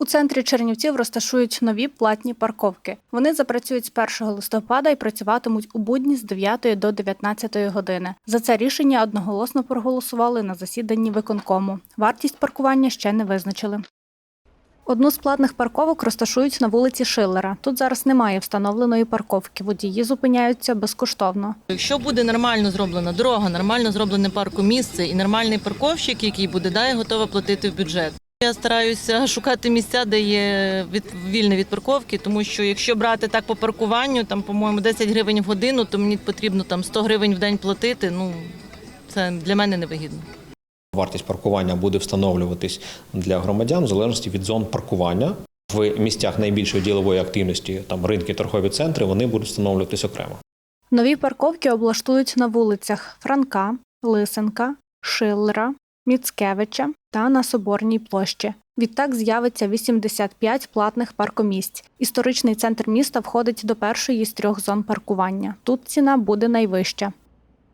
У центрі Чернівців розташують нові платні парковки. Вони запрацюють з 1 листопада і працюватимуть у будні з 9 до 19 години. За це рішення одноголосно проголосували на засіданні виконкому. Вартість паркування ще не визначили. Одну з платних парковок розташують на вулиці Шиллера. Тут зараз немає встановленої парковки. Водії зупиняються безкоштовно. Якщо буде нормально зроблена дорога, нормально зроблене паркомісце і нормальний парковщик, який буде, да, я готова платити в бюджет. Я стараюся шукати місця, де є від, вільне від парковки, тому що якщо брати так по паркуванню, там, по-моєму, 10 гривень в годину, то мені потрібно там 100 гривень в день платити. Ну, це для мене невигідно. Вартість паркування буде встановлюватись для громадян в залежності від зон паркування. В місцях найбільшої ділової активності, там ринки, торгові центри, вони будуть встановлюватись окремо. Нові парковки облаштують на вулицях Франка, Лисенка, Шиллера, Міцкевича та на Соборній площі. Відтак з'явиться 85 платних паркомісць. Історичний центр міста входить до першої з трьох зон паркування. Тут ціна буде найвища.